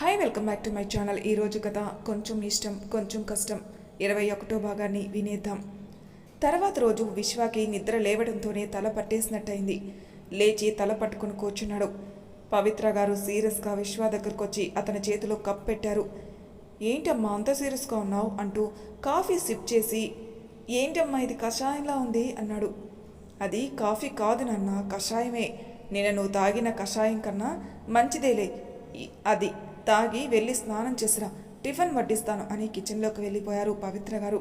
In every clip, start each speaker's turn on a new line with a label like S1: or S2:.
S1: Hi welcome back to my channel ఈరోజు కథ కొంచెం ఇష్టం కొంచెం కష్టం. ఇరవై ఒకటో భాగాన్ని వినేద్దాం. తర్వాత రోజు విశ్వాకి నిద్ర లేవడంతోనే తల పట్టేసినట్టయింది. లేచి తల పట్టుకుని కూర్చున్నాడు. పవిత్ర గారు సీరియస్గా విశ్వ దగ్గరకు వచ్చి అతని చేతిలో కప్ పెట్టారు. ఏంటమ్మా అంత సీరియస్గా ఉన్నావు? అంటూ కాఫీ సిప్ చేసి ఏంటమ్మా ఇది కషాయంలా ఉంది? అన్నాడు. అది కాఫీ కాదు నాన్న కషాయమే. నేను నువ్వు తాగిన కషాయం కన్నా మంచిదేలే. అది తాగి వెళ్ళి స్నానం చేసిరా. టిఫిన్ వడ్డిస్తాను అని కిచెన్లోకి వెళ్ళిపోయారు పవిత్ర గారు.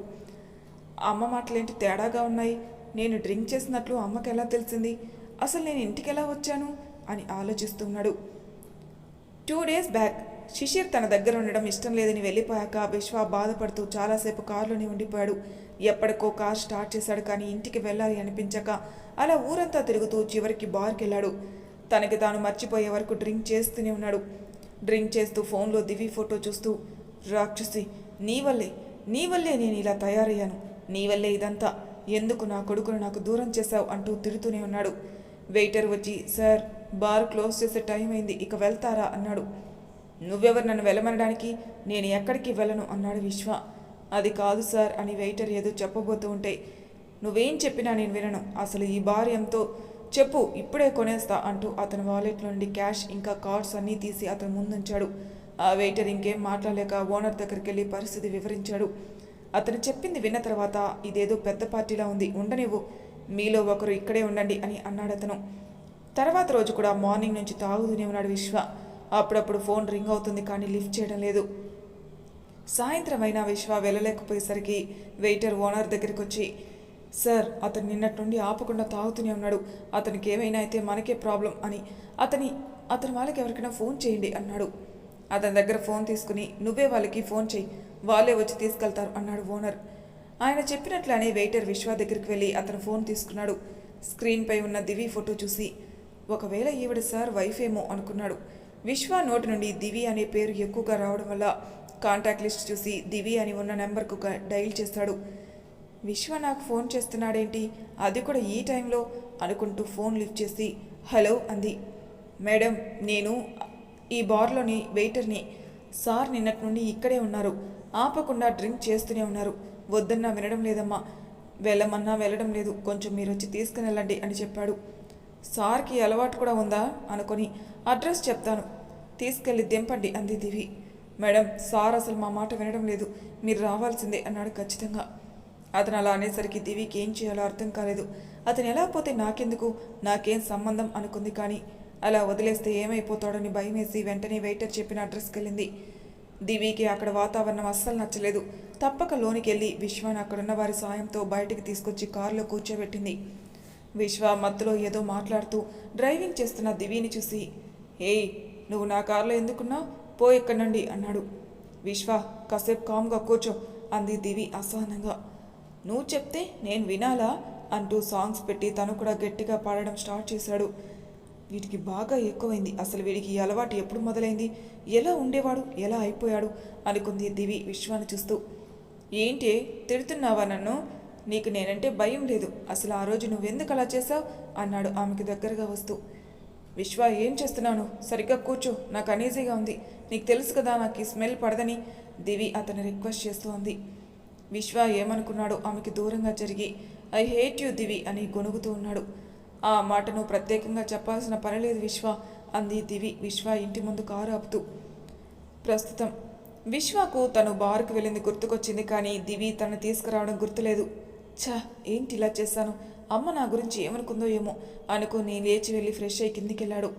S1: అమ్మ మాటలేంటి తేడాగా ఉన్నాయి? నేను డ్రింక్ చేసినట్లు అమ్మకి ఎలా తెలిసింది? అసలు నేను ఇంటికి ఎలా వచ్చాను? అని ఆలోచిస్తున్నాడు టూ డేస్ బ్యాక్ శిశిర్ తన దగ్గర ఉండడం ఇష్టం లేదని వెళ్ళిపోయాక విశ్వ బాధపడుతూ చాలాసేపు కారులోనే ఉండిపోయాడు. ఎప్పటికో కార్ స్టార్ట్ చేశాడు కానీ ఇంటికి వెళ్ళాలి అనిపించక అలా ఊరంతా తిరుగుతూ చివరికి బార్కి వెళ్ళాడు తనకి తాను మర్చిపోయే వరకు డ్రింక్ చేస్తూనే ఉన్నాడు. డ్రింక్ చేస్తూ ఫోన్లో దివి ఫోటో చూస్తూ రాక్షసి నీ వల్లే నీ వల్లే నేను ఇలా తయారయ్యాను. నీ వల్లే ఇదంతా. ఎందుకు నా కొడుకును నాకు దూరం చేశావు? అంటూ తిడుతూనే ఉన్నాడు. వెయిటర్ వచ్చి సార్ బార్ క్లోజ్ చేసే టైం అయింది ఇక వెళ్తారా? అన్నాడు. నువ్వెవరు నన్ను వెళ్ళమనడానికి? నేను ఎక్కడికి వెళ్ళను? అన్నాడు విశ్వ. అది కాదు సార్ అని వెయిటర్ ఏదో చెప్పబోతూ ఉంటే నువ్వేం చెప్పినా నేను వినను. అసలు ఈ బార్ ఎంతో చెప్పు ఇప్పుడే కొనేస్తా అంటూ అతని వాలెట్లో నుండి క్యాష్ ఇంకా కార్డ్స్ అన్నీ తీసి అతను ముందుంచాడు. ఆ వెయిటర్ ఇంకేం మాట్లాడలేక ఓనర్ దగ్గరికి వెళ్ళి పరిస్థితి వివరించాడు. అతను చెప్పింది విన్న తర్వాత ఇదేదో పెద్ద పార్టీలా ఉంది ఉండనివ్వు. మీలో ఒకరు ఇక్కడే ఉండండి అని అన్నాడు అతను. తర్వాత రోజు కూడా మార్నింగ్ నుంచి తాగుతూనే ఉన్నాడు విశ్వ. అప్పుడప్పుడు ఫోన్ రింగ్ అవుతుంది కానీ లిఫ్ట్ చేయడం లేదు. సాయంత్రం అయినా విశ్వ వెళ్ళలేకపోయేసరికి వెయిటర్ ఓనర్ దగ్గరికి వచ్చి సార్ అతను నిన్నటి నుండి ఆపకుండా తాగుతూనే ఉన్నాడు. అతనికి ఏమైనా అయితే మనకే ప్రాబ్లం అని. అతని అతని వాళ్ళకి ఎవరికైనా ఫోన్ చేయండి అన్నాడు. అతని దగ్గర ఫోన్ తీసుకుని నువ్వే వాళ్ళకి ఫోన్ చేయి వాళ్ళే వచ్చి తీసుకెళ్తారు అన్నాడు ఓనర్. ఆయన చెప్పినట్లనే వెయిటర్ విశ్వ దగ్గరికి వెళ్ళి అతను ఫోన్ తీసుకున్నాడు. స్క్రీన్పై ఉన్న దివి ఫోటో చూసి ఒకవేళ ఈవిడ సార్ వైఫ్ ఏమో అనుకున్నాడు. విశ్వ నోటి నుండి దివి అనే పేరు ఎక్కువగా రావడం వల్ల కాంటాక్ట్ లిస్ట్ చూసి దివి అని ఉన్న నెంబర్కు డైల్ చేస్తాడు. విశ్వ నాకు ఫోన్ చేస్తున్నాడేంటి? అది కూడా ఈ టైంలో అనుకుంటూ ఫోన్ లిఫ్ట్ చేసి హలో అంది. మేడం నేను ఈ బార్లోని వెయిటర్ని. సార్ నిన్నటి నుండి ఇక్కడే ఉన్నారు. ఆపకుండా డ్రింక్ చేస్తూనే ఉన్నారు. వద్దన్నా వినడం లేదమ్మా. వెళ్ళమన్నా వెళ్ళడం లేదు. కొంచెం మీరు వచ్చి తీసుకుని వెళ్ళండి అని చెప్పాడు. సార్కి అలవాటు కూడా ఉందా? అనుకొని అడ్రస్ చెప్తాను. తీసుకెళ్ళి దింపండి అంది దివి. మేడం సార్ అసలు మా మాట వినడం లేదు. మీరు రావాల్సిందే అన్నాడు ఖచ్చితంగా. అతను అలా అనేసరికి దివికి ఏం చేయాలో అర్థం కాలేదు. అతను ఎలా పోతే నాకెందుకు? నాకేం సంబంధం అనుకుంది కానీ అలా వదిలేస్తే ఏమైపోతాడని భయమేసి వెంటనే వెయిటర్ చెప్పిన అడ్రస్కి వెళ్ళింది దివికి అక్కడ వాతావరణం అస్సలు నచ్చలేదు. తప్పక లోనికి వెళ్ళి విశ్వాన్ని అక్కడున్న వారి సాయంతో బయటికి తీసుకొచ్చి కారులో కూర్చోబెట్టింది. విశ్వ మత్తులో ఏదో మాట్లాడుతూ డ్రైవింగ్ చేస్తున్న దివిని చూసి ఏయ్ నువ్వు నా కారులో ఎందుకున్నా? పో ఇక్కడి నుండి అన్నాడు. విశ్వ కాసేపు కామ్గా కూర్చో అంది దివి అసహనంగా. నువ్వు చెప్తే నేను వినాలా అంటూ సాంగ్స్ పెట్టి తను కూడా గట్టిగా పాడడం స్టార్ట్ చేశాడు. వీటికి బాగా ఎక్కువైంది. అసలు వీడికి ఈ అలవాటు ఎప్పుడు మొదలైంది? ఎలా ఉండేవాడు? ఎలా అయిపోయాడు? అనుకుంది దివి విశ్వాన్ని చూస్తూ. ఏంటి తిడుతున్నావా నన్ను? నీకు నేనంటే భయం లేదు. అసలు ఆ రోజు నువ్వెందుకు అలా చేశావు? అన్నాడు ఆమెకి దగ్గరగా వస్తూ. విశ్వ ఏం చేస్తున్నాను? సరిగ్గా కూర్చో. నాకు అనీజీగా ఉంది. నీకు తెలుసు కదా నాకు ఈ స్మెల్ పడదని. దివి అతను రిక్వెస్ట్ చేస్తూ ఉంది విశ్వ ఏమనుకున్నాడో ఆమెకి దూరంగా జరిగి ఐ హేట్ యు దివి అని గొణుగుతూ ఉన్నాడు. ఆ మాటను ప్రత్యేకంగా చెప్పాల్సిన పని లేదు విశ్వ అంది దివి విశ్వ ఇంటి ముందు కారు ఆపుతూ. ప్రస్తుతం విశ్వకు తను బార్కు వెళ్ళింది గుర్తుకొచ్చింది కానీ దివి తను తీసుకురావడం గుర్తులేదు. ఛా ఏంటి ఇలా చేశాను? అమ్మ నా గురించి ఏమనుకుందో ఏమో అనుకుని లేచి వెళ్ళి ఫ్రెష్ అయ్యి కిందికి వెళ్ళాడు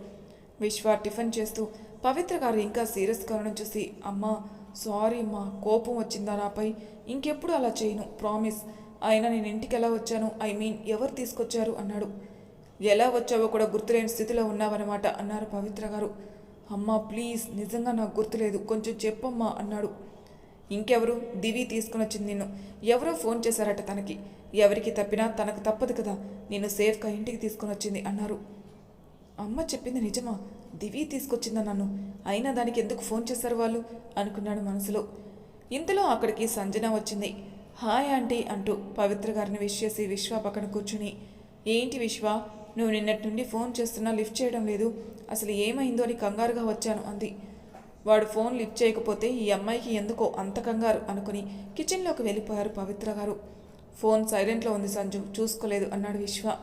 S1: విశ్వ టిఫిన్ చేస్తూ పవిత్ర గారు ఇంకా సీరియస్గా ఉండడం చూసి అమ్మ సారీ అమ్మా కోపం వచ్చిందా నాపై? ఇంకెప్పుడు అలా చేయను ప్రామిస్ ఆయన నేను ఇంటికి ఎలా వచ్చాను? ఐ మీన్ ఎవరు తీసుకొచ్చారు? అన్నాడు. ఎలా వచ్చావో కూడా గుర్తులేని స్థితిలో ఉన్నావన్నమాట అన్నారు పవిత్ర గారు. అమ్మా ప్లీజ్ నిజంగా నాకు గుర్తులేదు. కొంచెం చెప్పమ్మా అన్నాడు. ఇంకెవరు? దివి తీసుకుని వచ్చింది నిన్ను. ఎవరో ఫోన్ చేశారట తనకి. ఎవరికి తప్పినా తనకు తప్పదు కదా. నిన్ను సేఫ్గా ఇంటికి తీసుకుని వచ్చింది అన్నారు. అమ్మ చెప్పింది నిజమా? దివి తీసుకొచ్చిందా నన్ను? అయినా దానికి ఎందుకు ఫోన్ చేశారు వాళ్ళు? అనుకున్నాడు మనసులో. ఇంతలో అక్కడికి సంజన వచ్చింది. హాయ్ ఆంటీ అంటూ పవిత్ర గారిని విష్ చేసి విశ్వ పక్కన కూర్చుని ఏంటి విశ్వ? నువ్వు నిన్నటి నుండి ఫోన్ చేస్తున్నా లిఫ్ట్ చేయడం లేదు. అసలు ఏమైందో అని కంగారుగా వచ్చాను అంది. వాడు ఫోన్ లిఫ్ట్ చేయకపోతే ఈ అమ్మాయికి ఎందుకో అంత కంగారు అనుకుని కిచెన్లోకి వెళ్ళిపోయారు పవిత్ర గారు. ఫోన్ సైలెంట్లో ఉంది సంజు చూసుకోలేదు అన్నాడు విశ్వ.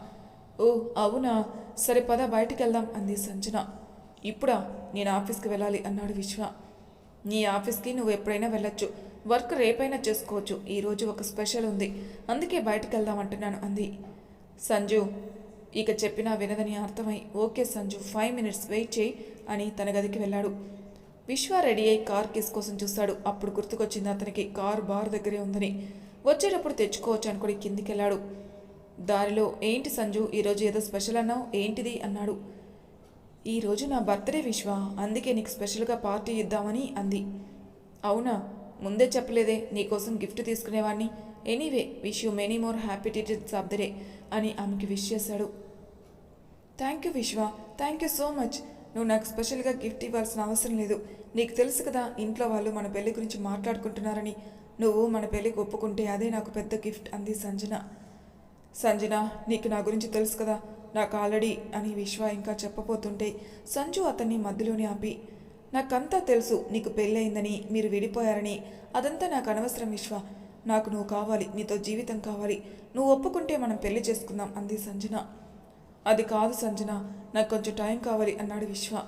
S1: ఓ అవునా? సరే పద బయటికి వెళ్దాం అంది సంజన. ఇప్పుడా నేను ఆఫీస్కి వెళ్ళాలి అన్నాడు విశ్వ. నీ ఆఫీస్కి నువ్వు ఎప్పుడైనా వెళ్ళొచ్చు. వర్క్ రేపైనా చేసుకోవచ్చు. ఈరోజు ఒక స్పెషల్ ఉంది. అందుకే బయటకు వెళ్దామంటున్నాను అంది. సంజు ఇక చెప్పినా వినదని అర్థమై okay Sanju five minutes wait చేయి అని తన గదికి వెళ్ళాడు. విశ్వ రెడీ అయి కార్ కేసు కోసం చూస్తాడు. అప్పుడు గుర్తుకొచ్చింది అతనికి కార్ బార్ దగ్గరే ఉందని. వచ్చేటప్పుడు తెచ్చుకోవచ్చు అనుకుని కిందికి వెళ్ళాడు దారిలో ఏంటి సంజు ఈరోజు ఏదో స్పెషల్ అన్నావు? ఏంటిది? అన్నాడు. ఈరోజు నా బర్త్డే విశ్వ. అందుకే నీకు స్పెషల్గా పార్టీ ఇద్దామని అంది. అవునా? ముందే చెప్పలేదే. నీకోసం gift తీసుకునేవాడిని anyway wish you many more happy teachers of the day అని ఆమెకి విష్ చేశాడు. Thank you Vishwa. Thank you so much. నువ్వు నాకు స్పెషల్గా గిఫ్ట్ ఇవ్వాల్సిన అవసరం లేదు. నీకు తెలుసు కదా ఇంట్లో వాళ్ళు మన పెళ్ళి గురించి మాట్లాడుకుంటున్నారని. నువ్వు మన పెళ్ళికి ఒప్పుకుంటే అదే నాకు పెద్ద గిఫ్ట్ అంది సంజన. సంజన నీకు నా గురించి తెలుసు కదా. నాకు ఆల్రెడీ అని విశ్వ ఇంకా చెప్పబోతుంటే సంజు అతన్ని మధ్యలోనే ఆపి నాకంతా తెలుసు నీకు పెళ్ళయిందని మీరు విడిపోయారని. అదంతా నాకు అనవసరం విశ్వ. నాకు నువ్వు కావాలి నీతో జీవితం కావాలి. నువ్వు ఒప్పుకుంటే మనం పెళ్ళి చేసుకుందాం అంది సంజన. అది కాదు సంజన నాకు కొంచెం టైం కావాలి అన్నాడు విశ్వ.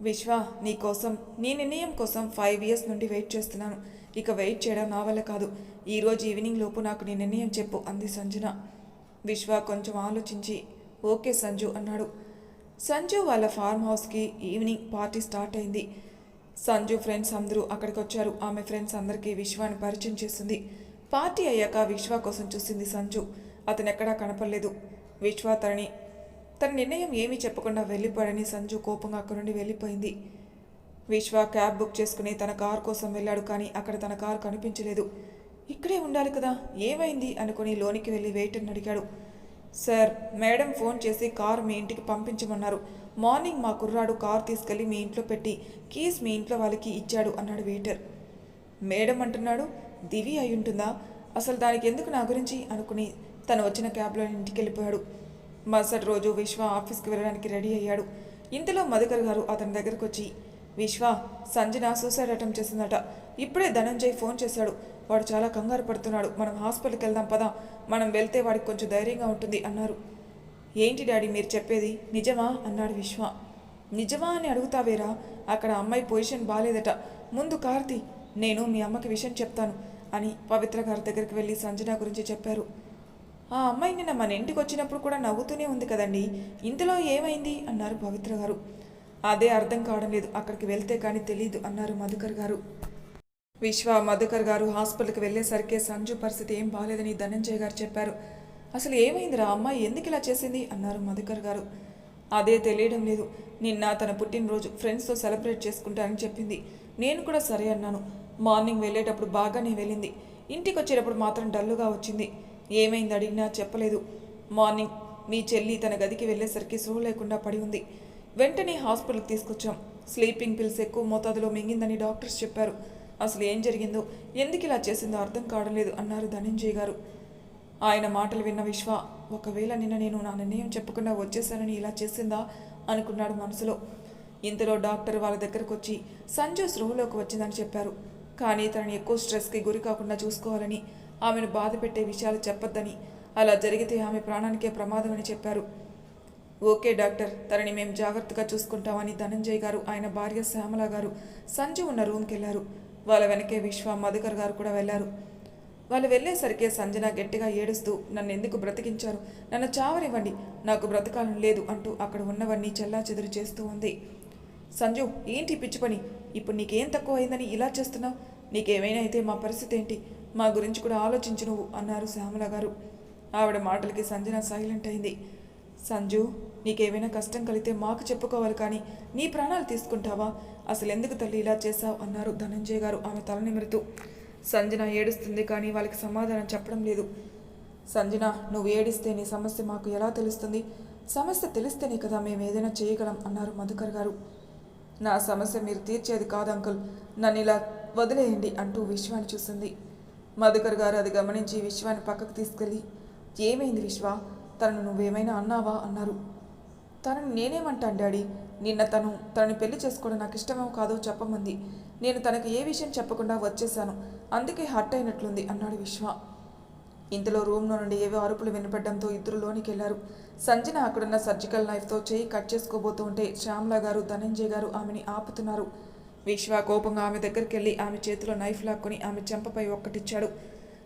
S1: విశ్వ నీ కోసం నీ నిర్ణయం కోసం ఫైవ్ ఇయర్స్ నుండి వెయిట్ చేస్తున్నాను. ఇక వెయిట్ చేయడం నా వల్ల కాదు. ఈరోజు ఈవినింగ్ లోపు నాకు నీ నిర్ణయం చెప్పు అంది సంజన. విశ్వ కొంచెం ఆలోచించి ఓకే సంజు అన్నాడు. సంజు వాళ్ళ ఫార్మ్ హౌస్కి ఈవినింగ్ పార్టీ స్టార్ట్ అయింది. సంజు ఫ్రెండ్స్ అందరూ అక్కడికి వచ్చారు ఆమె ఫ్రెండ్స్ అందరికీ విశ్వాన్ని పరిచయం చేసింది. పార్టీ అయ్యాక విశ్వ కోసం చూసింది సంజు. అతను ఎక్కడా కనపడలేదు. విశ్వ తనని తన నిర్ణయం ఏమీ చెప్పకుండా వెళ్ళిపోయాడని సంజు కోపంగా అక్కడి నుండి వెళ్ళిపోయింది. విశ్వ క్యాబ్ బుక్ చేసుకుని తన కార్ కోసం వెళ్ళాడు కానీ అక్కడ తన కార్ కనిపించలేదు. ఇక్కడే ఉండాలి కదా ఏమైంది అనుకుని లోనికి వెళ్ళి వెయిటర్ని అడిగాడు. సార్ మేడం ఫోన్ చేసి కార్ మీ ఇంటికి పంపించమన్నారు. మార్నింగ్ మా కుర్రాడు కార్ తీసుకెళ్ళి మీ ఇంట్లో పెట్టి కీస్ మీ ఇంట్లో వాళ్ళకి ఇచ్చాడు అన్నాడు వెయిటర్. మేడం అంటున్నాడు దివి అయి ఉంటుందా? అసలు దానికి ఎందుకు నా గురించి అనుకుని తను వచ్చిన క్యాబ్లో ఇంటికి వెళ్ళిపోయాడు మరుసటి రోజు విశ్వ ఆఫీస్కి వెళ్ళడానికి రెడీ అయ్యాడు. ఇంతలో మధుకర్ గారు అతని దగ్గరకు వచ్చి విశ్వ సంజన సూసైడ్ అటెంప్ట్ చేసిందట. ఇప్పుడే ధనంజయ్ ఫోన్ చేశాడు. వాడు చాలా కంగారు పడుతున్నాడు. మనం హాస్పిటల్కి వెళ్దాం పదా. మనం వెళ్తే వాడికి కొంచెం ధైర్యంగా ఉంటుంది అన్నారు. ఏంటి డాడీ మీరు చెప్పేది? నిజమా? అన్నాడు విశ్వ. నిజమా అని అడుగుతావేరా? అక్కడ అమ్మాయి పొజిషన్ బాగాలేదట ముందు కార్తీ నేను మీ అమ్మకి విషయం చెప్తాను అని పవిత్ర గారి దగ్గరికి వెళ్ళి సంజన గురించి చెప్పారు. ఆ అమ్మాయి నిన్న మన ఇంటికి వచ్చినప్పుడు కూడా నవ్వుతూనే ఉంది కదండి. ఇంతలో ఏమైంది? అన్నారు పవిత్ర గారు. అదే అర్థం కావడం లేదు. అక్కడికి వెళ్తే కానీ తెలియదు అన్నారు మధుకర్ గారు. విశ్వ మధుకర్ గారు హాస్పిటల్కి వెళ్ళేసరికి సంజు పరిస్థితి ఏం బాగాలేదని ధనంజయ్ గారు చెప్పారు. అసలు ఏమైందిరా? అమ్మాయి ఎందుకు ఇలా చేసింది? అన్నారు మధుకర్ గారు. అదే తెలియడం లేదు. నిన్న తన పుట్టినరోజు ఫ్రెండ్స్తో సెలబ్రేట్ చేసుకుంటానని చెప్పింది. నేను కూడా సరే అన్నాను. మార్నింగ్ వెళ్ళేటప్పుడు బాగానే వెళ్ళింది. ఇంటికి వచ్చేటప్పుడు మాత్రం డల్లుగా వచ్చింది. ఏమైంది అడిగినా చెప్పలేదు. మార్నింగ్ మీ చెల్లి తన గదికి వెళ్ళేసరికి సూ లేకుండా పడి ఉంది. వెంటనే హాస్పిటల్కి తీసుకొచ్చాం. స్లీపింగ్ పిల్స్ ఎక్కువ మోతాదులో మింగిందని డాక్టర్స్ చెప్పారు. అసలు ఏం జరిగిందో ఎందుకు ఇలా చేసిందో అర్థం కావడం లేదు అన్నారు ధనంజయ్ గారు. ఆయన మాటలు విన్న విశ్వ ఒకవేళ నిన్న నేను నా నిర్ణయం చెప్పకుండా వచ్చేసానని ఇలా చేసిందా? అనుకున్నాడు మనసులో. ఇంతలో డాక్టర్ వాళ్ళ దగ్గరకు వచ్చి సంజు స్పృహలోకి వచ్చిందని చెప్పారు. కానీ తనని ఎక్కువ స్ట్రెస్కి గురి కాకుండా చూసుకోవాలని ఆమెను బాధ పెట్టే విషయాలు చెప్పొద్దని అలా జరిగితే ఆమె ప్రాణానికే ప్రమాదమని చెప్పారు. ఓకే డాక్టర్ తనని మేము జాగ్రత్తగా చూసుకుంటామని ధనంజయ్ గారు ఆయన భార్య శ్యామల గారు సంజు ఉన్న రూమ్కి వెళ్ళారు వాళ్ళ వెనకే విశ్వ మధుకర్ గారు కూడా వెళ్ళారు. వాళ్ళు వెళ్ళేసరికి సంజన గట్టిగా ఏడుస్తూ నన్ను ఎందుకు బ్రతికించారు? నన్ను చావనివ్వండి. నాకు బ్రతకాలని లేదు అంటూ అక్కడ ఉన్నవన్నీ చెల్లా చెదురు చేస్తూ ఉంది. సంజు ఏంటి పిచ్చి పని? ఇప్పుడు నీకేం తక్కువ అయిందని ఇలా చేస్తున్నావు? నీకేమైనా అయితే మా పరిస్థితి ఏంటి? మా గురించి కూడా ఆలోచించు నువ్వు అన్నారు శ్యామల గారు. ఆవిడ మాటలకి సంజన సైలెంట్ అయింది. సంజు నీకేమైనా కష్టం కలిగితే మాకు చెప్పుకోవాలి కానీ నీ ప్రాణాలు తీసుకుంటావా? అసలు ఎందుకు తల్లి ఇలా చేశావు? అన్నారు ధనంజయ్ గారు. ఆమె తల నిమురుతూ సంజన ఏడుస్తుంది కానీ వాళ్ళకి సమాధానం చెప్పడం లేదు. సంజన నువ్వు ఏడిస్తే నీ సమస్య మాకు ఎలా తెలుస్తుంది? సమస్య తెలిస్తేనే కదా మేము ఏదైనా చేయగలం అన్నారు మధుకర్ గారు. నా సమస్య మీరు తీర్చేది కాదు అంకుల్. నన్ను ఇలా వదిలేయండి అంటూ విశ్వాన్ని చూసింది. మధుకర్ గారు అది గమనించి విశ్వాన్ని పక్కకు తీసుకెళ్ళి ఏమైంది విశ్వ? తనను నువ్వేమైనా అన్నావా? అన్నారు. తనను నేనేమంటాను డాడీ? నిన్న తను తనని పెళ్ళి చేసుకోవడం నాకు ఇష్టమో కాదో చెప్పమంది. నేను తనకు ఏ విషయం చెప్పకుండా వచ్చేశాను. అందుకే హట్ అయినట్లుంది అన్నాడు విశ్వ. ఇంతలో రూమ్లో నుండి ఏవో అరుపులు వినపడడంతో ఇద్దరు లోనికి వెళ్ళారు సంజన అక్కడున్న సర్జికల్ నైఫ్తో చేయి కట్ చేసుకోబోతూ ఉంటే శ్యామ్లా గారు ధనంజయ్ గారు ఆమెని ఆపుతున్నారు. విశ్వ కోపంగా ఆమె దగ్గరికి వెళ్ళి ఆమె చేతిలో నైఫ్ లాక్కొని ఆమె చెంపపై ఒక్కటిచ్చాడు.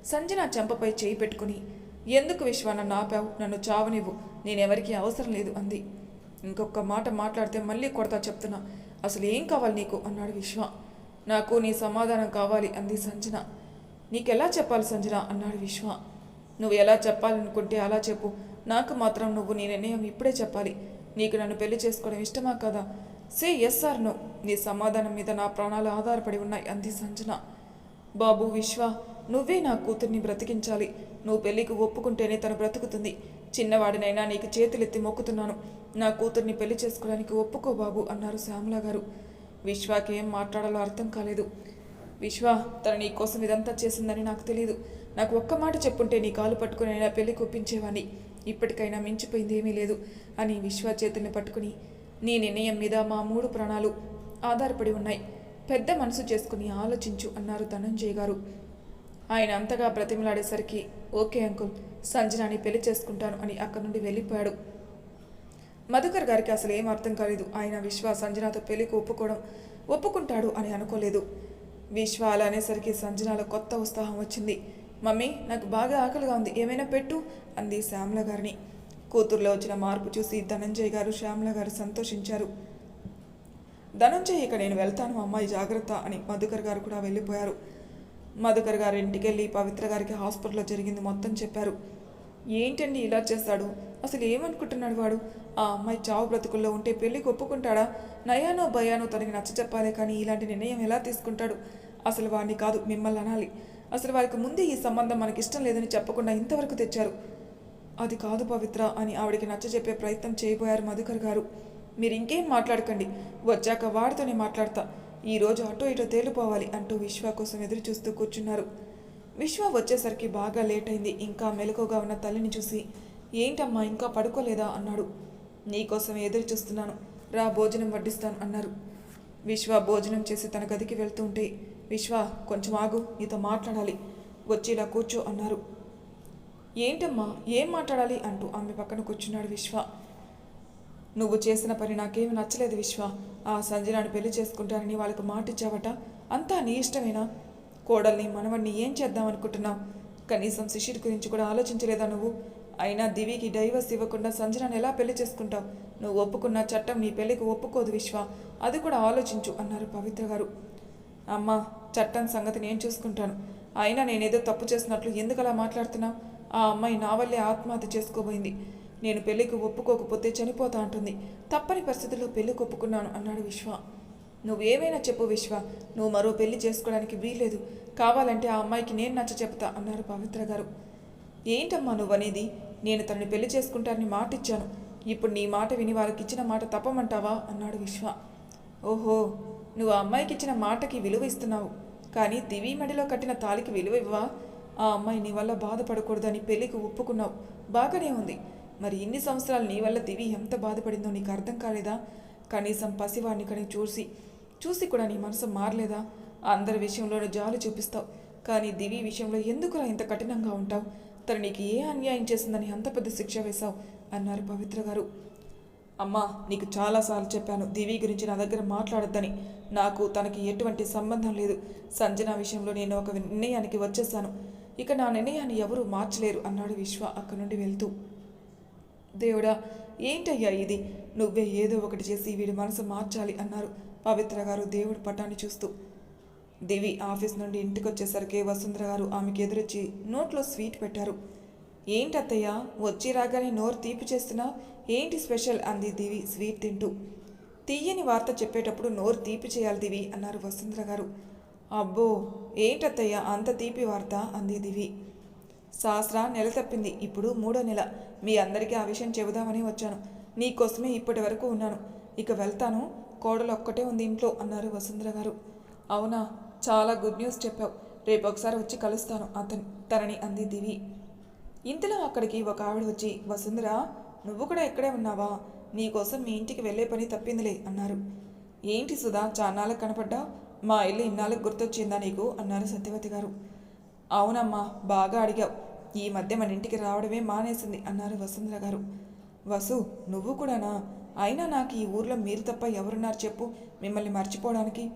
S1: సంజన చెంపపై చేయి పెట్టుకుని ఎందుకు విశ్వ నన్ను ఆపావు? నన్ను చావనివ్వు. నేనెవరికీ అవసరం లేదు అంది. ఇంకొక మాట మాట్లాడితే మళ్ళీ కొడతా చెప్తున్నా. అసలు ఏం కావాలి నీకు? అన్నాడు విశ్వ. నాకు నీ సమాధానం కావాలి అంది సంజన. నీకెలా చెప్పాలి సంజన? అన్నాడు విశ్వ. నువ్వు ఎలా చెప్పాలనుకుంటే అలా చెప్పు. నాకు మాత్రం నువ్వు నీ నిర్ణయం ఇప్పుడే చెప్పాలి. నీకు నన్ను పెళ్ళి చేసుకోవడం ఇష్టమా కదా? సే ఎస్ సార్ నువ్వు నీ సమాధానం మీద నా ప్రాణాలు ఆధారపడి ఉన్నాయి అంది సంజన. బాబు విశ్వ నువ్వే నా కూతుర్ని బ్రతికించాలి. నువ్వు పెళ్ళికి ఒప్పుకుంటేనే తను బ్రతుకుతుంది. చిన్నవాడినైనా నీకు చేతులెత్తి మొక్కుతున్నాను. నా కూతుర్ని పెళ్ళి చేసుకోవడానికి ఒప్పుకో బాబు అన్నారు శ్యామల గారు. విశ్వాకి ఏం మాట్లాడాలో అర్థం కాలేదు. విశ్వ తన నీ కోసం ఇదంతా చేసిందని నాకు తెలియదు నాకు ఒక్క మాట చెప్పుంటే నీ కాలు పట్టుకుని అయినా పెళ్ళి ఒప్పించేవాణ్ణి ఇప్పటికైనా మించిపోయింది ఏమీ లేదు అని విశ్వ చేతుల్ని పట్టుకుని నీ నిర్ణయం మీద మా మూడు ప్రాణాలు ఆధారపడి ఉన్నాయి. పెద్ద మనసు చేసుకుని ఆలోచించు అన్నారు ధనంజయ్ గారు. ఆయన అంతగా బ్రతిమలాడేసరికి ఓకే అంకుల్ సంజనాని పెళ్ళి చేసుకుంటాను అని అక్కడి నుండి వెళ్ళిపోయాడు. మధుకర్ గారికి అసలు ఏం అర్థం కాలేదు. ఆయన విశ్వ సంజనాతో పెళ్ళికి ఒప్పుకోవడం ఒప్పుకుంటాడు అని అనుకోలేదు. విశ్వ అలా అనేసరికి సంజనాలో కొత్త ఉత్సాహం వచ్చింది. మమ్మీ నాకు బాగా ఆకలిగా ఉంది. ఏమైనా పెట్టు అంది శ్యామల గారిని. కూతుర్లో వచ్చిన మార్పు చూసి ధనంజయ్ గారు శ్యామల గారు సంతోషించారు. ధనంజయ్ ఇక నేను వెళ్తాను అమ్మాయి జాగ్రత్త అని మధుకర్ గారు కూడా వెళ్ళిపోయారు. మధుకర్ గారు ఇంటికి వెళ్ళి పవిత్ర గారికి హాస్పిటల్లో జరిగింది మొత్తం చెప్పారు. ఏంటండి ఇలా చేస్తాడు? అసలు ఏమనుకుంటున్నాడు వాడు? ఆ అమ్మాయి చావు బ్రతుకుల్లో ఉంటే పెళ్ళికి ఒప్పుకుంటాడా? నయానో భయానో తనకి నచ్చ చెప్పాలి కానీ ఇలాంటి నిర్ణయం ఎలా తీసుకుంటాడు? అసలు వాడిని కాదు మిమ్మల్ని అనాలి. అసలు వారికి ముందే ఈ సంబంధం మనకి ఇష్టం లేదని చెప్పకుండా ఇంతవరకు తెచ్చారు. అది కాదు పవిత్ర అని ఆవిడకి నచ్చ చెప్పే ప్రయత్నం చేయబోయారు మధుకర్ గారు. మీరు ఇంకేం మాట్లాడకండి వచ్చాక వాడితోనే మాట్లాడతా. ఈరోజు అటో ఇటో తేలిపోవాలి అంటూ విశ్వ కోసం ఎదురు చూస్తూ కూర్చున్నారు. విశ్వ వచ్చేసరికి బాగా లేట్ అయింది. ఇంకా మెలకుగా ఉన్న తల్లిని చూసి ఏంటమ్మా ఇంకా పడుకోలేదా? అన్నాడు. నీకోసం ఎదురు చూస్తున్నాను. రా భోజనం వడ్డిస్తాను అన్నారు. విశ్వ భోజనం చేసి తన గదికి వెళ్తూ ఉంటే విశ్వ కొంచెం ఆగు నీతో మాట్లాడాలి. వచ్చి ఇలా కూర్చో అన్నారు. ఏంటమ్మా ఏం మాట్లాడాలి అంటూ ఆమె పక్కన కూర్చున్నాడు విశ్వ. నువ్వు చేసిన పని నాకేమి నచ్చలేదు విశ్వ. ఆ సంజనాన్ని పెళ్ళి చేసుకుంటానని వాళ్ళకి మాట ఇచ్చావట అంతా నీ ఇష్టమేనా? కోడల్ని మనవణ్ణి ఏం చేద్దామనుకుంటున్నావు? కనీసం శిష్యుడి గురించి కూడా ఆలోచించలేదా నువ్వు? అయినా దివికి డైవర్స్ ఇవ్వకుండా సంజనాన్ని ఎలా పెళ్ళి చేసుకుంటావు? నువ్వు ఒప్పుకున్న చట్టం నీ పెళ్ళికి ఒప్పుకోదు విశ్వ. అది కూడా ఆలోచించు అన్నారు పవిత్ర గారు. అమ్మా చట్టం సంగతి నేను చూసుకుంటాను. అయినా నేనేదో తప్పు చేసినట్లు ఎందుకు అలా మాట్లాడుతున్నావు? ఆ అమ్మాయి నా వల్లే ఆత్మహత్య చేసుకోబోయింది. నేను పెళ్ళికి ఒప్పుకోకపోతే చనిపోతా అంటుంది. తప్పని పరిస్థితుల్లో పెళ్ళికి ఒప్పుకున్నాను అన్నాడు విశ్వ. నువ్వేమైనా చెప్పు విశ్వ. నువ్వు మరో పెళ్ళి చేసుకోవడానికి వీల్లేదు. కావాలంటే ఆ అమ్మాయికి నేను నచ్చ చెప్తా అన్నారు పవిత్ర గారు. ఏంటమ్మా నువ్వనేది? నేను తనని పెళ్ళి చేసుకుంటానని మాట ఇచ్చాను ఇప్పుడు నీ మాట విని వాళ్ళకి ఇచ్చిన మాట తప్పమంటావా? అన్నాడు విశ్వ. ఓహో నువ్వు ఆ అమ్మాయికి ఇచ్చిన మాటకి విలువ ఇస్తున్నావు. కానీ దివి మెడలో కట్టిన తాలికి విలువ ఇవ్వవా? ఆ అమ్మాయి నీ వల్ల బాధపడకూడదని పెళ్ళికి ఒప్పుకున్నావు. బాగానే ఉంది. మరి ఇన్ని సంవత్సరాలు నీ వల్ల దివి ఎంత బాధపడిందో నీకు అర్థం కాలేదా? కనీసం పసివాడిని కని చూసి చూసి కూడా నీ మనసు మారలేదా? అందరి విషయంలోనూ జాలి చూపిస్తావు. కానీ దివి విషయంలో ఎందుకురా ఇంత కఠినంగా ఉంటావు? తను నీకు ఏ అన్యాయం చేసిందని అంత పెద్ద శిక్ష వేశావు అన్నారు పవిత్ర గారు. అమ్మా నీకు చాలాసార్లు చెప్పాను దివి గురించి నా దగ్గర మాట్లాడొద్దని. నాకు తనకి ఎటువంటి సంబంధం లేదు. సంజన విషయంలో నేను ఒక నిర్ణయానికి వచ్చేసాను ఇక నా నిర్ణయాన్ని ఎవరూ మార్చలేరు అన్నాడు విశ్వ అక్కడి నుండి వెళ్తూ. దేవుడా ఏంటయ్యా ఇది? నువ్వే ఏదో ఒకటి చేసి వీడి మనసు మార్చాలి అన్నారు పవిత్ర గారు దేవుడి పటాన్ని చూస్తూ. దివి ఆఫీస్ నుండి ఇంటికి వచ్చేసరికి వసుంధర గారు ఆమెకి ఎదురొచ్చి నోట్లో స్వీట్ పెట్టారు. ఏంటి అత్తయ్య? వచ్చి రాగానే నోరు తీపి చేస్తున్నా? ఏంటి స్పెషల్? అంది దివి స్వీట్ తింటూ. తీయని వార్త చెప్పేటప్పుడు నోరు తీపి చేయాలి దివి అన్నారు వసుంధర గారు. అబ్బో! ఏంటత్తయ్య అంత తీపి వార్త? అంది దివి. శాస్త్ర నెల తప్పింది. ఇప్పుడు మూడో నెల. మీ అందరికీ ఆ విషయం చెబుదామని వచ్చాను. నీకోసమే ఇప్పటి వరకు ఉన్నాను. ఇక వెళ్తాను. కోడలు ఒక్కటే ఉంది ఇంట్లో అన్నారు వసుంధర గారు. అవునా? చాలా గుడ్ న్యూస్ చెప్పావు. రేపు ఒకసారి వచ్చి కలుస్తాను అతని తనని అంది దివి. ఇంతలో అక్కడికి ఒక ఆవిడ వచ్చి వసుంధర నువ్వు కూడా ఇక్కడే ఉన్నావా? నీకోసం మీ ఇంటికి వెళ్ళే పని తప్పిందిలే అన్నారు. ఏంటి సుధా చాన్నాళ్ళకు కనపడ్డా మా ఇల్లు ఇన్నాళ్ళకు గుర్తొచ్చిందా నీకు? అన్నారు సత్యవతి గారు. అవునమ్మా బాగా అడిగావు. ఈ మధ్య మన ఇంటికి రావడమే మానేసింది అన్నారు వసుంధర గారు. వసు నువ్వు కూడానా? అయినా నాకు ఈ ఊర్లో మీరు తప్ప ఎవరున్నారు చెప్పు మిమ్మల్ని మర్చిపోవడానికి.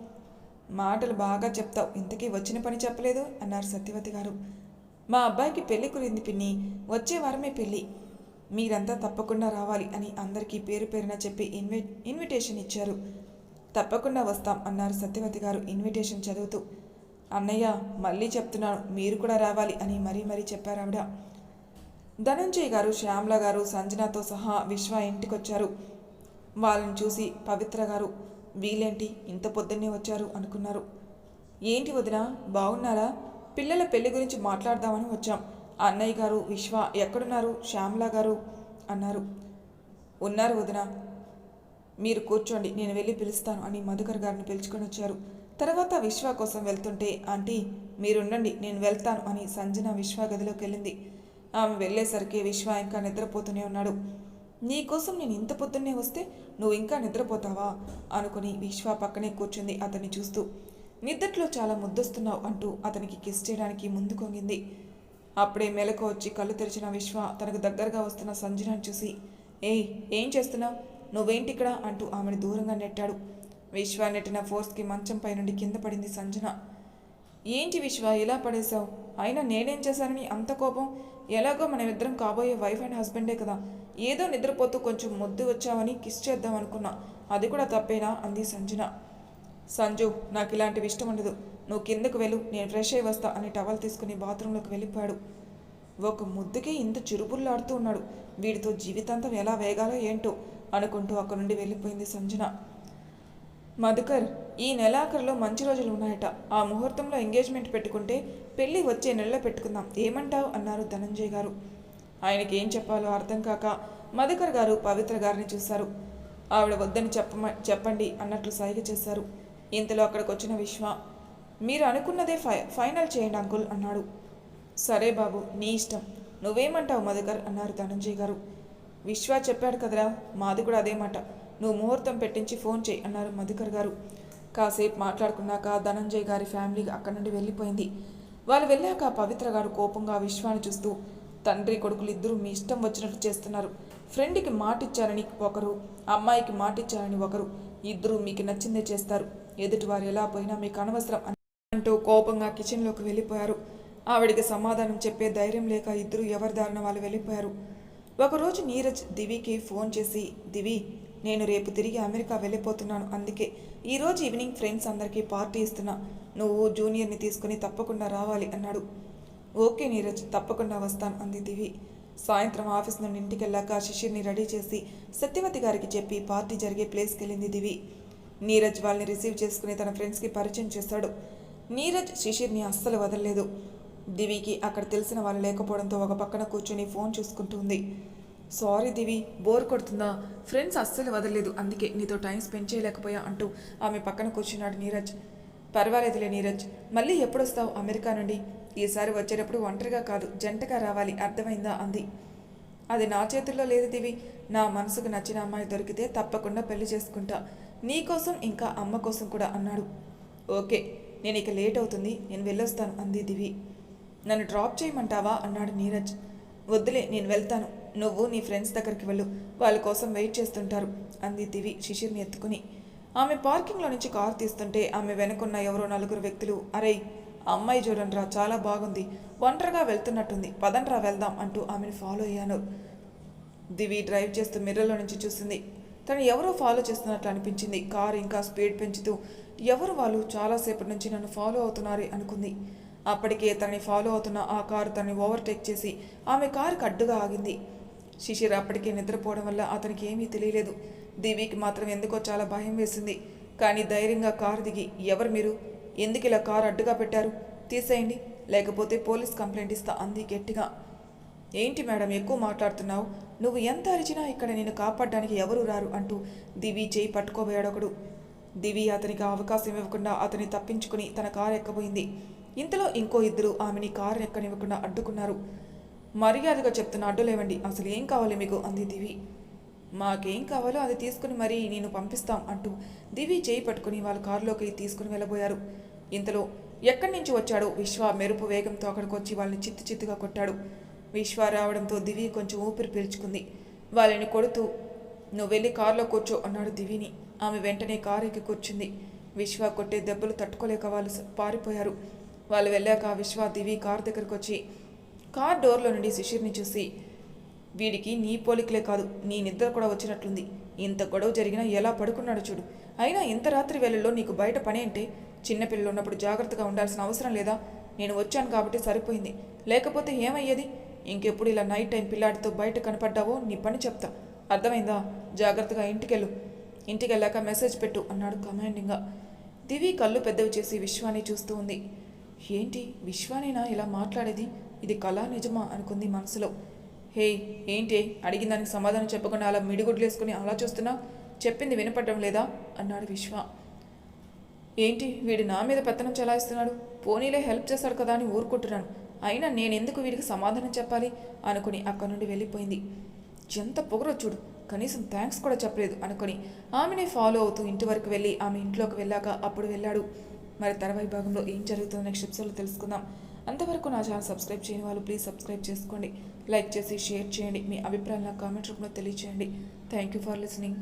S1: మాటలు బాగా చెప్తావు. ఇంతకీ వచ్చిన పని చెప్పలేదు? అన్నారు సత్యవతి గారు. మా అబ్బాయికి పెళ్ళి కురింది పిన్ని. వచ్చే వారమే పెళ్ళి మీరంతా తప్పకుండా రావాలి అని అందరికీ పేరు పేరున చెప్పి ఇన్వి ఇన్విటేషన్ ఇచ్చారు. తప్పకుండా వస్తాం అన్నారు సత్యవతి గారు ఇన్విటేషన్ చదువుతూ. అన్నయ్య మళ్ళీ చెప్తున్నాను. మీరు కూడా రావాలి అని మరీ మరీ చెప్పారు ఆవిడ. ధనంజయ్ గారు శ్యామ్ల గారు సంజనాతో సహా విశ్వ ఇంటికొచ్చారు. వాళ్ళని చూసి పవిత్ర గారు వీలేంటి? ఇంత పొద్దున్నే వచ్చారు అనుకున్నారు. ఏంటి వదిన బాగున్నారా పిల్లల పెళ్ళి గురించి మాట్లాడదామని వచ్చాం. అన్నయ్య గారు విశ్వ ఎక్కడున్నారు? శ్యామ్ల గారు అన్నారు. ఉన్నారు వదిన. మీరు కూర్చోండి నేను వెళ్ళి పిలుస్తాను అని మధుకర్ గారిని పిలుచుకొని వచ్చారు. తర్వాత విశ్వ కోసం వెళ్తుంటే ఆంటీ మీరుండండి నేను వెళ్తాను అని సంజన విశ్వ గదిలోకి వెళ్ళింది ఆమె వెళ్ళేసరికి విశ్వ ఇంకా నిద్రపోతూనే ఉన్నాడు. నీకోసం నేను ఇంత పొద్దున్నే వస్తే నువ్వు ఇంకా నిద్రపోతావా? అనుకుని విశ్వ పక్కనే కూర్చుంది అతన్ని చూస్తూ. నిద్దట్లో చాలా ముద్దొస్తున్నావు అంటూ అతనికి కిస్ చేయడానికి ముందు కొంగింది. అప్పుడే మెలకు వచ్చి కళ్ళు తెరిచిన విశ్వ తనకు దగ్గరగా వస్తున్న సంజనను చూసి ఏయ్ ఏం చేస్తున్నావు? నువ్వేంటి ఇక్కడ అంటూ ఆమెను దూరంగా నెట్టాడు. విశ్వ నెట్టిన ఫోర్స్కి మంచంపై నుండి కింద పడింది సంజన. ఏంటి విశ్వ ఇలా పడేశావు? అయినా నేనేం చేశానని అంత కోపం? ఎలాగో మనమిద్దరం కాబోయే వైఫ్ అండ్ హస్బెండే కదా. ఏదో నిద్రపోతూ కొంచెం ముద్దు వచ్చావని కిస్ చేద్దాం అనుకున్నా. అది కూడా తప్పేనా? అంది సంజన. సంజు నాకు ఇలాంటివి ఇష్టం ఉండదు. నువ్వు కిందకు వెళ్ళు నేను ఫ్రెష్ అయి వస్తా అని టవల్ తీసుకుని బాత్రూంలోకి వెళ్ళిపోయాడు. ఒక ముద్దుకే ఇంత చిరుపుల్లాడుతూ ఉన్నాడు. వీడితో జీవితాంతం ఎలా వేగాలో ఏంటో అనుకుంటూ అక్కడి నుండి వెళ్ళిపోయింది సంజన. మధుకర్ ఈ నెలాఖరులో మంచి రోజులు ఉన్నాయట. ఆ ముహూర్తంలో ఎంగేజ్మెంట్ పెట్టుకుంటే పెళ్ళి వచ్చే నెలలో పెట్టుకుందాం. ఏమంటావు? అన్నారు ధనంజయ్ గారు. ఆయనకి ఏం చెప్పాలో అర్థం కాక మధుకర్ గారు పవిత్ర గారిని చూశారు. ఆవిడ వద్దని చెప్పమ చెప్పండి అన్నట్లు సైగ చేశారు. ఇంతలో అక్కడికి వచ్చిన విశ్వ మీరు అనుకున్నదే ఫై ఫైనల్ చేయండి అంకుల్ అన్నాడు. సరే బాబు నీ ఇష్టం. నువ్వేమంటావు మధుకర్ అన్నారు ధనంజయ్ గారు. విశ్వ చెప్పాడు కదరా మాది కూడా అదే మాట. నువ్వు ముహూర్తం పెట్టించి ఫోన్ చేయి అన్నారు మధుకర్ గారు. కాసేపు మాట్లాడుకున్నాక ధనంజయ్ గారి ఫ్యామిలీ అక్కడి నుండి వెళ్ళిపోయింది. వాళ్ళు వెళ్ళాక పవిత్ర గారు కోపంగా విశ్వాన్ని చూస్తూ తండ్రి కొడుకులు ఇద్దరూ మీ ఇష్టం వచ్చినట్లు చేస్తున్నారు. ఫ్రెండ్కి మాటిచ్చారని ఒకరు అమ్మాయికి మాటిచ్చారని ఒకరు ఇద్దరూ మీకు నచ్చిందే చేస్తారు. ఎదుటివారు ఎలా పోయినా మీకు అనవసరం అంటూ కోపంగా కిచెన్లోకి వెళ్ళిపోయారు. ఆవిడికి సమాధానం చెప్పే ధైర్యం లేక ఇద్దరు ఎవరి దారిన వాళ్ళు వెళ్ళిపోయారు. ఒకరోజు నీరజ్ దివికి ఫోన్ చేసి దివి నేను రేపు తిరిగి అమెరికా వెళ్ళిపోతున్నాను. అందుకే ఈరోజు ఈవినింగ్ ఫ్రెండ్స్ అందరికీ పార్టీ ఇస్తున్నా. నువ్వు జూనియర్ని తీసుకుని తప్పకుండా రావాలి అన్నాడు. ఓకే నీరజ్ తప్పకుండా వస్తాను అంది దివి. సాయంత్రం ఆఫీస్ నుండి ఇంటికి వెళ్ళాక శిష్యుని రెడీ చేసి సత్యవతి గారికి చెప్పి పార్టీ జరిగే ప్లేస్కి వెళ్ళింది దివి. నీరజ్ వాళ్ళని రిసీవ్ చేసుకుని తన ఫ్రెండ్స్కి పరిచయం చేశాడు. నీరజ్ శిశిర్ని అస్సలు వదలలేదు. దివికి అక్కడ తెలిసిన వాళ్ళు లేకపోవడంతో ఒక పక్కన కూర్చొని ఫోన్ చూసుకుంటుంది సారీ దివి బోర్ కొడుతుందా? ఫ్రెండ్స్ అస్సలు వదలలేదు అందుకే నీతో టైం స్పెండ్ చేయలేకపోయా అంటూ ఆమె పక్కన కూర్చున్నాడు నీరజ్. పర్వాలేదులే నీరజ్ మళ్ళీ ఎప్పుడొస్తావు? అమెరికా నుండి? ఈసారి వచ్చేటప్పుడు ఒంటరిగా కాదు జంటగా రావాలి అర్థమైందా? అంది. అది నా చేతుల్లో లేదు దివి. నా మనసుకు నచ్చిన అమ్మాయి దొరికితే తప్పకుండా పెళ్ళి చేసుకుంటా. నీకోసం ఇంకా అమ్మ కోసం కూడా అన్నాడు. ఓకే నేను ఇక లేట్ అవుతుంది నేను వెళ్ళొస్తాను అంది దివి. నన్ను డ్రాప్ చేయమంటావా? అన్నాడు నీరజ్. వద్దులే నేను వెళ్తాను. నువ్వు నీ ఫ్రెండ్స్ దగ్గరికి వెళ్ళు. వాళ్ళ కోసం వెయిట్ చేస్తుంటారు అంది దివి శిశిర్ని ఎత్తుకుని. ఆమె పార్కింగ్లో నుంచి కారు తీస్తుంటే ఆమె వెనుకున్న ఎవరో నలుగురు వ్యక్తులు అరే అమ్మాయి చూడండిరా చాలా బాగుంది. ఒంటరిగా వెళ్తున్నట్టుంది. పదండ్రా వెళ్దాం అంటూ ఆమెను ఫాలో అయ్యాను. దివి డ్రైవ్ చేస్తూ మిర్రర్లో నుంచి చూసింది. తను ఎవరో ఫాలో చేస్తున్నట్లు అనిపించింది. కారు ఇంకా స్పీడ్ పెంచుతూ ఎవరు వాళ్ళు? చాలాసేపటి నుంచి నన్ను ఫాలో అవుతున్నారే అనుకుంది. అప్పటికే తనని ఫాలో అవుతున్న ఆ కారు తనని ఓవర్టేక్ చేసి ఆమె కారుకి అడ్డుగా ఆగింది. శిశిర్ అప్పటికే నిద్రపోవడం వల్ల అతనికి ఏమీ తెలియలేదు. దివికి మాత్రం ఎందుకో చాలా భయం వేసింది. కానీ ధైర్యంగా కారు దిగి ఎవరు మీరు? ఎందుకు ఇలా కారు అడ్డుగా పెట్టారు? తీసేయండి. లేకపోతే పోలీస్ కంప్లైంట్ ఇస్తా అంది గట్టిగా. ఏంటి మేడం ఎక్కువ మాట్లాడుతున్నావు? నువ్వు ఎంత అరిచినా ఇక్కడ నేను కాపాడడానికి ఎవరు రారు అంటూ దివి చేయి పట్టుకోబోయాడొకడు దివి అతనికి అవకాశం ఇవ్వకుండా అతని తప్పించుకుని తన కారు ఎక్కబోయింది. ఇంతలో ఇంకో ఇద్దరు ఆమెని కారు ఎక్కనివ్వకుండా అడ్డుకున్నారు. మర్యాదగా చెప్తున్న అడ్డులేవండి. అసలు ఏం కావాలి మీకు? అంది దివి. మాకేం కావాలో అది తీసుకుని మరీ నేను పంపిస్తాం అంటూ దివి చేయి పట్టుకుని వాళ్ళ కారులోకి తీసుకుని వెళ్ళబోయారు. ఇంతలో ఎక్కడి నుంచి వచ్చాడో విశ్వ మెరుపు వేగంతో అక్కడికి వచ్చి వాళ్ళని చిత్తు చిత్తుగా కొట్టాడు. విశ్వ రావడంతో దివి కొంచెం ఊపిరి పీల్చుకుంది. వాళ్ళని కొడుతూ నువ్వు వెళ్ళి కారులో కూర్చో అన్నాడు దివిని ఆమె వెంటనే కారు ఎక్కి కూర్చుంది. విశ్వ కొట్టే దెబ్బలు తట్టుకోలేక వాళ్ళు పారిపోయారు. వాళ్ళు వెళ్ళాక విశ్వ దివి కారు దగ్గరకు వచ్చి కార్ డోర్లో నుండి శిశిర్ని చూసి వీడికి నీ పోలికలే కాదు నీ నిద్ర కూడా వచ్చినట్లుంది. ఇంత గొడవ జరిగినా ఎలా పడుకున్నాడు చూడు. అయినా ఇంత రాత్రి వేళల్లో నీకు బయట పని అంటే చిన్నపిల్లలు ఉన్నప్పుడు జాగ్రత్తగా ఉండాల్సిన అవసరం లేదా? నేను వచ్చాను కాబట్టి సరిపోయింది. లేకపోతే ఏమయ్యేది? ఇంకెప్పుడు ఇలా నైట్ టైం పిల్లాడితో బయట కనపడ్డావో నీ పని చెప్తా. అర్థమైందా? జాగ్రత్తగా ఇంటికెళ్ళు. ఇంటికెళ్ళాక మెసేజ్ పెట్టు అన్నాడు కమాండింగ్గా దివి కళ్ళు పెద్దవి చేసి విశ్వాన్ని చూస్తూ ఉంది. ఏంటి? విశ్వానేనా ఇలా మాట్లాడేది? ఇది కళ నిజమా? అనుకుంది మనసులో. హే ఏంటి? అడిగిన దానికి సమాధానం చెప్పకుండా అలా మిడిగుడ్లేసుకుని అలా చూస్తున్నా? చెప్పింది వినపడడం లేదా? అన్నాడు విశ్వ. ఏంటి వీడు నా మీద పెత్తనం చెలాయిస్తున్నాడు? పోనీలే హెల్ప్ చేస్తాడు కదా అని ఊరుకుంటున్నాను. అయినా నేను ఎందుకు వీడికి సమాధానం చెప్పాలి? అనుకుని అక్కడి నుండి వెళ్ళిపోయింది. ఎంత పొగరో చూడు. కనీసం థ్యాంక్స్ కూడా చెప్పలేదు అనుకుని ఆమెనే ఫాలో అవుతూ ఇంటి వరకు వెళ్ళి ఆమె ఇంట్లోకి వెళ్ళాక అప్పుడు వెళ్ళాడు. మరి తర్వాయి భాగంలో ఏం జరుగుతుందో నెక్స్ట్ ఎపిసోడ్లో తెలుసుకుందాం. అంతవరకు నా ఛానల్ సబ్స్క్రైబ్ చేయని వాళ్ళు ప్లీజ్ సబ్స్క్రైబ్ చేసుకోండి. లైక్ చేసి షేర్ చేయండి. మీ అభిప్రాయాలు నా కామెంట్ రూపంలో తెలియచేయండి. Thank you for listening.